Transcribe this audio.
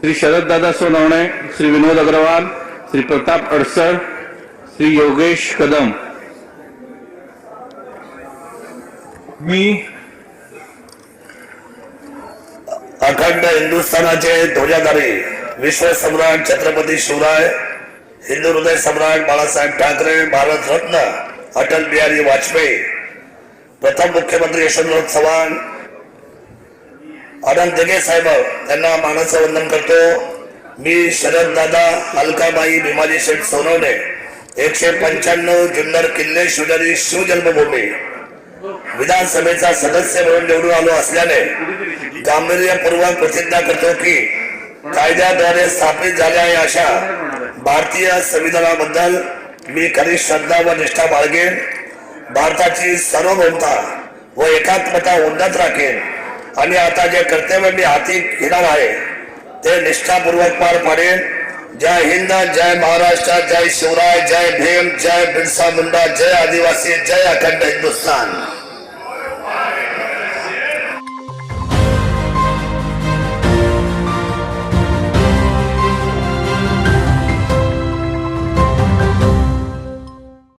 श्री शरददादा सोनवणे श्री विनोद अग्रवाल श्री प्रताप अडसर श्री योगेश कदम. मी अखंड हिंदुस्थानाचे ध्वजाधारी विश्वसम्राट छत्रपती शिवराय हिंदू हृदय सम्राट बाळासाहेब ठाकरे भारतरत्न अटल बिहारी वाजपेयी प्रथम मुख्यमंत्री यशवंतराव चव्हाण आनंद जगे साहेब यांना मानाचं वंदन करतो. मी शरद दादा अलकाबाई भीमाजी शेठ सोनवणे एकशे पंच्याण्णव जुन्नर किल्ले शिवजरी शिवजन्मभूमी विधानसभेचा सदस्य म्हणून निवडून आलो असल्याने गांभीर्यपूर्वक प्रतिज्ञा करतो की कायद्याद्वारे स्थापित झाल्या या अशा भारतीय संविधानाबद्दल मी खरी श्रद्धा व निष्ठा बाळगेन. भारताची सार्वभौमता व एकात्मता उन्नत राखेन. आणि आता जे कर्तव्य मी हाती घेणार आहे ते निष्ठापूर्वक पार पाडेन जय हिंद जय महाराष्ट्र जय शिवराय जय भीम जय बिरसा मुंडा जय आदिवासी जय अखंड हिंदुस्तान.